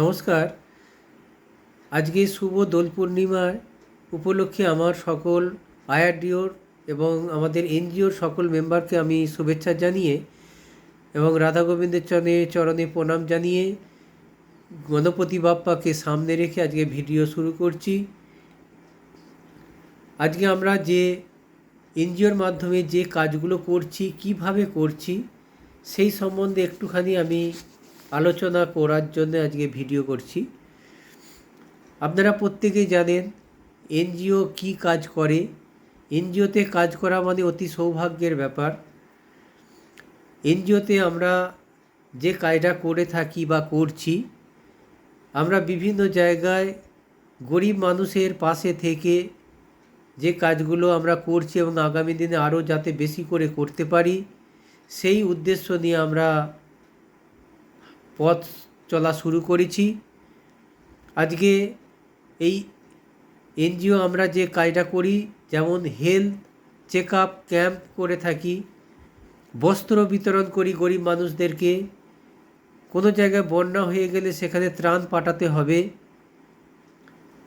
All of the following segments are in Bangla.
নমস্কার। আজকে শুভ দোল পূর্ণিমার উপলক্ষে আমার সকল আইআরডিওর এবং আমাদের এনজিওর সকল মেম্বারকে আমি শুভেচ্ছা জানিয়ে এবং রাধা গোবিন্দের চরণে চরণে প্রণাম জানিয়ে গণপতি বাপ্পাকে সামনে রেখে আজকে ভিডিও শুরু করছি। আজকে আমরা যে এনজিওর মাধ্যমে যে কাজগুলো করছি, কীভাবে করছি, সেই সম্বন্ধে একটুখানি আমি আলোচনা করার জন্য আজকে ভিডিও করছি। আপনারা প্রত্যেকেই জানেন, এনজিও কি কাজ করে? এনজিওতে কাজ করা মানে অতি সৌভাগ্যের ব্যাপার। এনজিওতে আমরা যে কাজটা করে থাকি বা করছি, আমরা বিভিন্ন জায়গায় গরিব মানুষের পাশে থেকে যে কাজগুলো আমরা করছি এবং আগামী দিনে আরও যাতে বেশি করে করতে পারি, সেই উদ্দেশ্য নিয়ে আমরা পথ চলা শুরু করেছি। আজকে এই এনজিও আমরা যে কাজটা করি, যেমন হেলথ চেক আপ ক্যাম্প করে থাকি, বস্ত্র বিতরণ করি গরিব মানুষদেরকে, কোনো জায়গায় বন্যা হয়ে গেলে সেখানে ত্রাণ পাঠাতে হবে।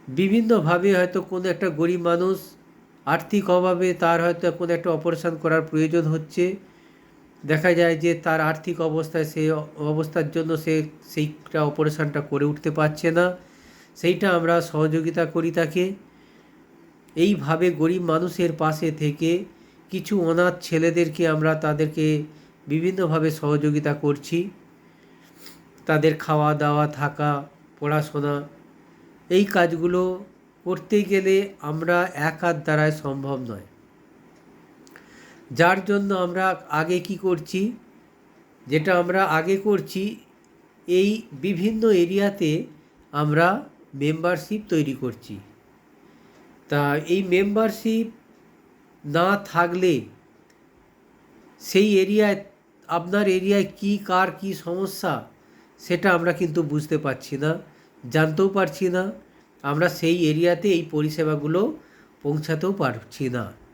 বিভিন্নভাবে হয়তো কোনো একটা গরিব মানুষ আর্থিক অভাবে তার হয়তো কোনো একটা অপারেশন করার প্রয়োজন হচ্ছে। দেখা যায় যে তার আর্থিক অবস্থায় সে অবস্থার জন্য সে সেইটা অপারেশনটা করে উঠতে পারছে না। সেইটা আমরা সহযোগিতা করি তাকে। এইভাবে গরিব মানুষের পাশে থেকে কিছু অনাথ ছেলেদেরকে আমরা তাদেরকে বিভিন্নভাবে সহযোগিতা করছি। তাদের খাওয়া দাওয়া থাকা, পড়াশোনা, এই কাজগুলো করতে গেলে আমরা এক হাত দ্বারায় সম্ভব নয়। যার জন্য আমরা আগে কি করছি, যেটা আমরা আগে করছি, এই বিভিন্ন এরিয়াতে আমরা মেম্বারশিপ তৈরি করছি। তা এই মেম্বারশিপ না থাকলে সেই এরিয়ায়, আপনার এরিয়ায় কি, কার কি সমস্যা, সেটা আমরা কিন্তু বুঝতে পারছি না, জানতেও পারছি না, আমরা সেই এরিয়াতে এই পরিষেবাগুলো পৌঁছাতেও পারছি না।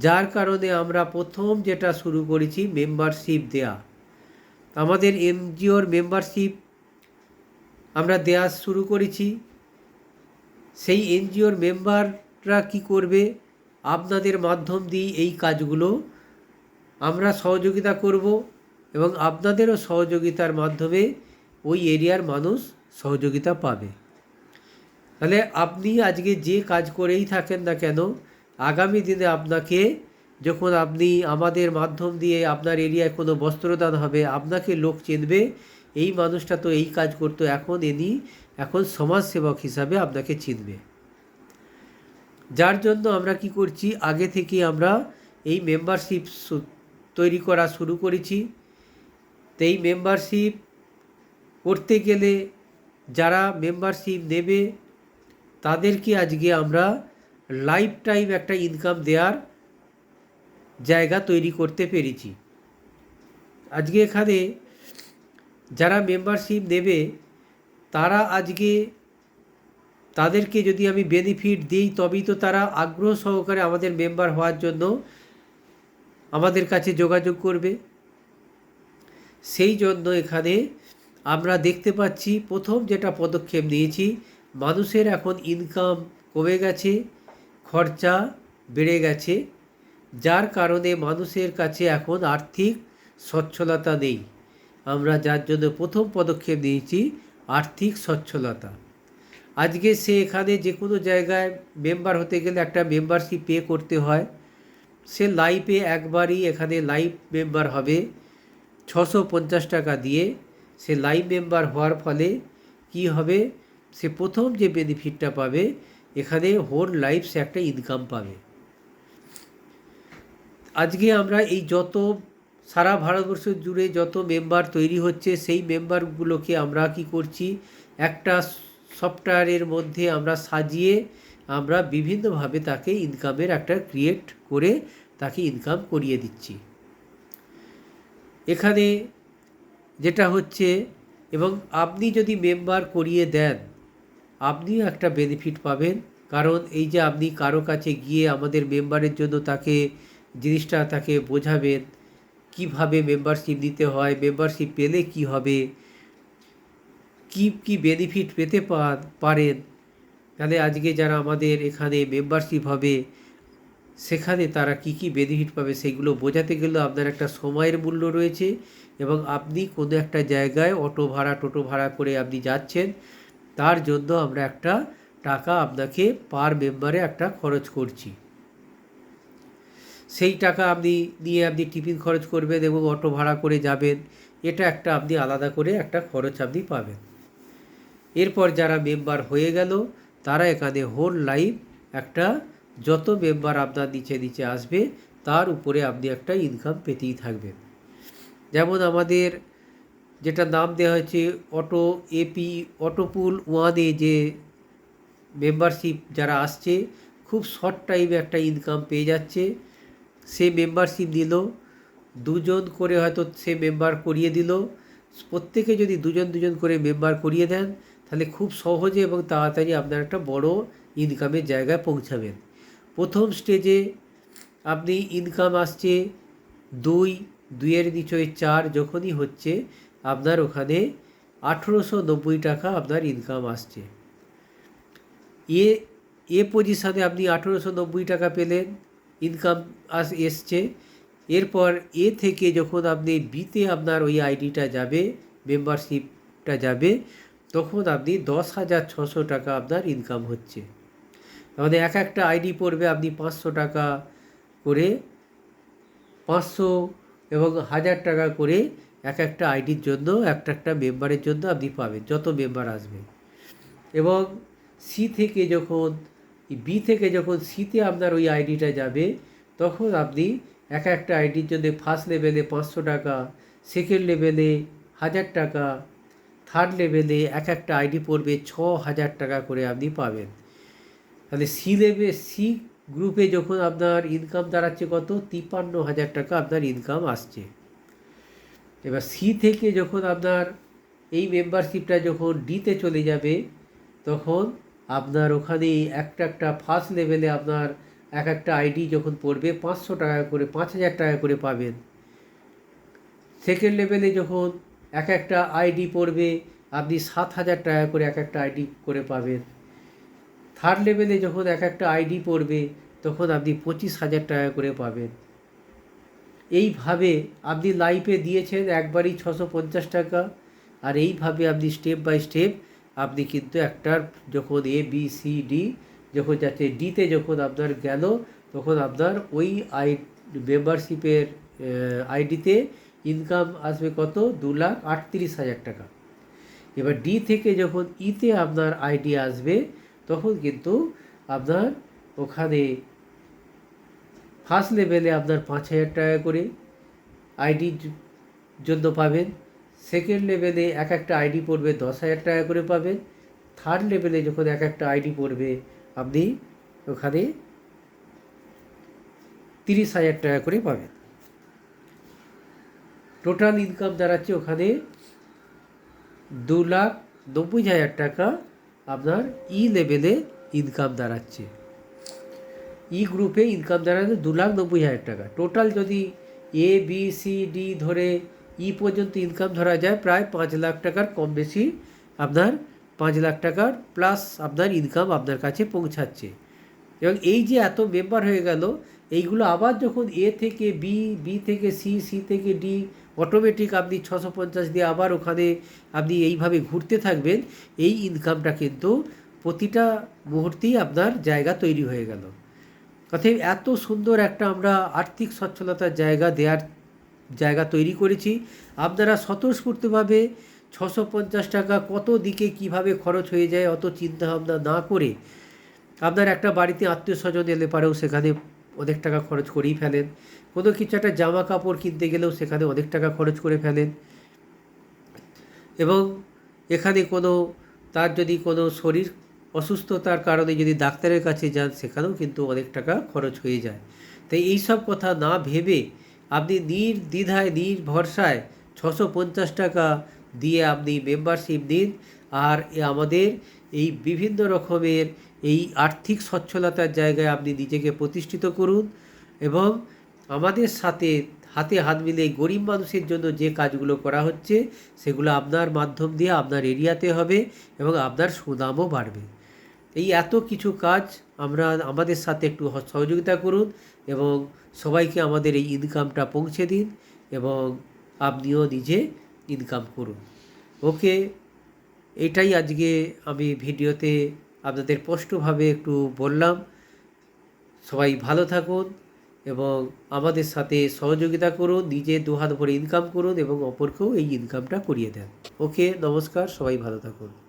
যার কারণে আমরা প্রথম যেটা শুরু করেছি মেম্বারশিপ দেয়া। আমাদের এনজিওর মেম্বারশিপ আমরা দেয়া শুরু করেছি। সেই এনজিওর মেম্বাররা কি করবে? আপনাদের মাধ্যম দিয়ে এই কাজগুলো আমরা সহযোগিতা করব এবং আপনাদেরও সহযোগিতার মাধ্যমে ওই এরিয়ার মানুষ সহযোগিতা পাবে। তাহলে আপনি আজকে যে কাজ করেই থাকেন না কেন আগামী দিনে আপনাকে যখন আপনি আমাদের মাধ্যম দিয়ে আপনার এরিয়ায় কোনো বস্ত্রদান হবে, আপনাকে লোক চিনবে, এই মানুষটা তো এই কাজ করতো, এখন এনি এখন সমাজসেবক হিসাবে আপনাকে চিনবে। যার জন্য আমরা কি করছি, আগে থেকে আমরা এই মেম্বারশিপ তৈরি করা শুরু করেছি। তো এই মেম্বারশিপ করতে গেলে যারা মেম্বারশিপ নেবে, তাদেরকে আজকে আমরা লাইফ টাইম একটা ইনকাম দেওয়ার জায়গা তৈরি করতে পেরেছি। আজকে এখানে যারা মেম্বারশিপ নেবে, তারা আজকে তাদেরকে যদি আমি বেনিফিট দিই, তবেই তো তারা আগ্রহ সহকারে আমাদের মেম্বার হওয়ার জন্য আমাদের কাছে যোগাযোগ করবে। সেই জন্য এখানে আমরা দেখতে পাচ্ছি, প্রথম যেটা পদক্ষেপ নিয়েছি, মানুষের এখন ইনকাম কমে গেছে। খরচা বেড়ে গেছে, যার কারণে মানুষের কাছে এখন আর্থিক সচ্ছলতা নেই। আমরা যার জন্য প্রথম পদক্ষেপ নিয়েছি, আর্থিক সচ্ছলতা। আজকে সে এখানে যে কোনো জায়গায় মেম্বার হতে গেলে একটা মেম্বারশিপ পে করতে হয়। সে লাইফে একবারই এখানে লাইভ মেম্বার হবে। ছশো পঞ্চাশ টাকা দিয়ে সে লাইভ মেম্বার হওয়ার ফলে কি হবে? সে প্রথম যে বেনিফিটটা পাবে এখানে হোল লাইফ সে একটা ইনকাম পাবে। আজকে আমরা এই যত সারা ভারতবর্ষ জুড়ে যত মেম্বার তৈরি হচ্ছে, সেই মেম্বারগুলোকে আমরা কি করছি? একটা সফটওয়্যারের মধ্যে আমরা সাজিয়ে আমরা বিভিন্নভাবে তাকে ইনকামের একটা ক্রিয়েট করে তাকে ইনকাম করিয়ে দিচ্ছি। এখানে যেটা হচ্ছে, এবং আপনি যদি মেম্বার করিয়ে দেন আপনিও একটা বেনিফিট পাবেন। কারণ এই যে আপনি কারও কাছে গিয়ে আমাদের মেম্বারের জন্য তাকে জিনিসটা তাকে বোঝাবেন, কীভাবে মেম্বারশিপ নিতে হয় মেম্বারশিপ পেলে কি হবে, কি কি বেনিফিট পেতে পারেন, তাহলে আজকে যারা আমাদের এখানে মেম্বারশিপ হবে, সেখানে তারা কি কি বেনিফিট পাবে সেগুলো বোঝাতে গেলেও আপনার একটা সময়ের মূল্য রয়েছে এবং আপনি কোনো একটা জায়গায় অটো ভাড়া, টোটো ভাড়া করে আপনি যাচ্ছেন তার জন্য আমরা একটা টাকা আপনাকে পার মেম্বারে একটা খরচ করছি। সেই টাকা আপনি নিয়ে আপনি টিফিন খরচ করবেন এবং অটো ভাড়া করে যাবেন, এটা একটা আপনি আলাদা করে একটা খরচ আপনি পাবেন। এরপর যারা মেম্বার হয়ে গেল, তারা এখানে হোল লাইফ একটা যত মেম্বার আপনার নিচে নিচে আসবে, তার উপরে আপনি একটা ইনকাম পেতেই থাকবেন। যেমন আমাদের যেটা নাম দেওয়া হয়েছে অটো এপি অটোপুল ওয়ানে যে মেম্বারশিপ যারা আসছে, খুব শর্ট টাইমে একটা ইনকাম পেয়ে যাচ্ছে। সে মেম্বারশিপ দিল, দুজন করে হয়তো সে মেম্বার করিয়ে দিল। প্রত্যেকে যদি দুজন দুজন করে মেম্বার করিয়ে দেন, তাহলে খুব সহজে এবং তাড়াতাড়ি আপনার একটা বড় ইনকামের জায়গায় পৌঁছাবেন। প্রথম স্টেজে আপনি ইনকাম আসছে দুই, দুইয়ের নিচয় চার যখনই হচ্ছে আপনার ওখানে আঠেরোশো নব্বই টাকা আপনার ইনকাম আসছে। এ এ পজিশানে আপনি আঠেরোশো নব্বই টাকা পেলেন ইনকাম আস, এসছে। এরপর এ থেকে যখন আপনি বিতে আপনার ওই আইডিটা যাবে মেম্বারশিপটা যাবে, তখন আপনি দশ হাজার ছশো টাকা আপনার ইনকাম হচ্ছে। আমাদের এক একটা আইডি পড়বে আপনি পাঁচশো টাকা করে, পাঁচশো এবং হাজার টাকা করে এক একটা আইডির জন্য একটা একটা মেম্বারের জন্য আপনি পাবেন, যত মেম্বার আসবে। এবং সি থেকে যখন বি থেকে যখন সিতে আপনার ওই আইডিটা যাবে, তখন আপনি এক একটা আইডির জন্য ফার্স্ট লেভেলে পাঁচশো টাকা সেকেন্ড লেভেলে হাজার টাকা থার্ড লেভেলে এক একটা আইডি পড়বে ছ হাজার টাকা করে আপনি পাবেন। তাহলে সি লেভেল সি গ্রুপে যখন আপনার ইনকাম দাঁড়াচ্ছে কত? তিপ্পান্ন হাজার টাকা আপনার ইনকাম আসছে। এবার সি থেকে যখন আপনার এই মেম্বারশিপটা যখন ডিতে চলে যাবে, তখন আপনার ওখানে একটা একটা ফার্স্ট লেভেলে আপনার এক একটা আইডি যখন পড়বে, পাঁচশো টাকা করে, পাঁচ হাজার টাকা করে পাবেন। সেকেন্ড লেভেলে যখন এক একটা আইডি পড়বে, আপনি সাত হাজার টাকা করে এক একটা আইডি করে পাবেন। থার্ড লেভেলে যখন এক একটা আইডি পড়বে, তখন আপনি পঁচিশ হাজার টাকা করে পাবেন। এইভাবে আপনি লাইফে দিয়েছেন একবারই ছশো পঞ্চাশ টাকা, আর এইভাবে আপনি স্টেপ বাই স্টেপ আপনি কিন্তু একটার যখন এ বি সি ডি যখন যাচ্ছে ডিতে যখন আপনার গেল, তখন আপনার ওই আই মেম্বারশিপের আইডিতে ইনকাম আসবে কত? দু লাখ আটত্রিশ হাজার টাকা। এবার ডি থেকে যখন ইতে আপনার আইডি আসবে, তখন কিন্তু আপনার ওখানে ফার্স্ট লেভেলে আপনার পাঁচ হাজার টাকা করে আইডির জন্য পাবেন। সেকেন্ড লেভেলে এক একটা আইডি পড়বে দশ হাজার টাকা করে পাবেন। থার্ড লেভেলে যখন এক একটা আইডি পড়বে, আপনি ওখানে তিরিশ হাজার টাকা করে পাবেন। টোটাল ইনকাম দাঁড়াচ্ছে ওখানে দু লাখ নব্বই হাজার টাকা আপনার ই লেভেলে ইনকাম দাঁড়াচ্ছে। ই গ্রুপে ইনকাম দাঁড়াচ্ছে দু লাখ নব্বই হাজার টাকা। টোটাল যদি এ বি সি ডি ধরে ই পর্যন্ত ইনকাম ধরা যায়, প্রায় পাঁচ লাখ টাকার কম বেশি আপনার পাঁচ লাখ টাকার প্লাস আপনার ইনকাম আপনার কাছে পৌঁছাচ্ছে। এবং এই যে এত মেম্বার হয়ে গেল, এইগুলো আবার যখন এ থেকে বি বি থেকে সি সি থেকে ডি অটোমেটিক আপনি ছশো পঞ্চাশ দিয়ে আবার ওখানে আপনি এইভাবে ঘুরতে থাকবেন, এই ইনকামটা কিন্তু প্রতিটা মুহূর্তেই আপনার জায়গা তৈরি হয়ে গেল। অতএব এত সুন্দর একটা আমরা আর্থিক সচ্ছলতার জায়গা দেওয়ার জায়গা তৈরি করেছি। আপনারা স্বতঃস্ফূর্তভাবে ছশো পঞ্চাশ টাকা কত দিকে কীভাবে খরচ হয়ে যায় অত চিন্তা ভাবনা না করে আপনার একটা বাড়িতে আত্মীয় স্বজন এলে পারেও সেখানে অনেক টাকা খরচ করেই ফেলেন। কোনো কিছু একটা জামা কাপড় কিনতে গেলেও সেখানে অনেক টাকা খরচ করে ফেলেন। এবং এখানে কোনো তার যদি কোনো শরীর অসুস্থতার কারণে যদি ডাক্তারের কাছে যান, সেখানেও কিন্তু অনেক টাকা খরচ হয়ে যায়। তাই এই সব কথা না ভেবে আপনি নির্দ্বিধায়, নির্ভরসায় ছশো পঞ্চাশ টাকা দিয়ে আপনি মেম্বারশিপ দিন আর আমাদের এই বিভিন্ন রকমের এই আর্থিক সচ্ছলতার জায়গায় আপনি নিজেকে প্রতিষ্ঠিত করুন এবং আমাদের সাথে হাতে হাত মিলিয়ে গরিব মানুষের জন্য যে কাজগুলো করা হচ্ছে, সেগুলো আপনার মাধ্যম দিয়ে আপনার এরিয়াতে হবে এবং আপনার সুনামও বাড়বে। এই এত কিছু কাজ আমরা আমাদের সাথে একটু সহযোগিতা করুন এবং সবাইকে আমাদের এই ইনকামটা পৌঁছে দিন এবং আপনিও নিজে ইনকাম করুন। ওকে, এটাই আজকে আমি ভিডিওতে আপনাদের স্পষ্টভাবে একটু বললাম। সবাই ভালো থাকুন এবং আমাদের সাথে সহযোগিতা করুন, নিজে দুহাত ভরে ইনকাম করুন এবং অপরকেও এই ইনকামটা করিয়ে দেন। ওকে, নমস্কার, সবাই ভালো থাকুন।